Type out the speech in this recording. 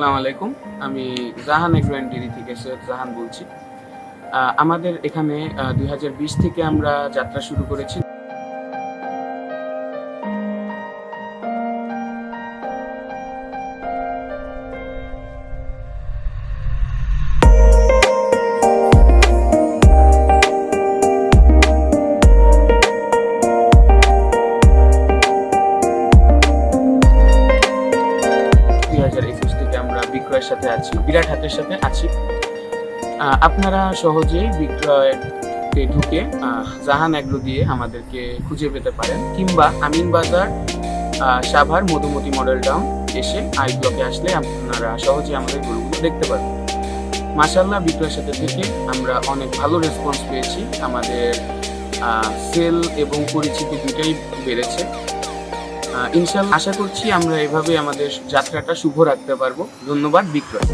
আসসালামু আলাইকুম। আমি জাহান এগ্রো অ্যান্ড ডেরি থেকে সৈয়দ জাহান বলছি। আমাদের এখানে দুই হাজার বিশ থেকে আমরা যাত্রা শুরু করেছি। বিক্রয়ের সাথে আছি, বিরাট হাটের সাথে আছি। আপনারা সহজেই বিক্রয়তে ঢুকে জাহান এগ্রো দিয়ে আমাদেরকে খুঁজে পেতে পারেন, কিংবা আমিন বাজার সাভার মধুমতি মডেল টাউন এসে আই ব্লকে আসলে আপনারা সহজে আমাদের গরুগুলো দেখতে পারবেন। মাসাল্লাহ বিক্রয়ের সাথে থেকে আমরা অনেক ভালো রেসপন্স পেয়েছি। আমাদের সেল এবং পরিচিতি দুটাই বেড়েছে। ইনশাল্লাহ আশা করছি আমরা এভাবে আমাদের যাত্রাটা শুভ রাখতে পারব। ধন্যবাদ বিক্রয়।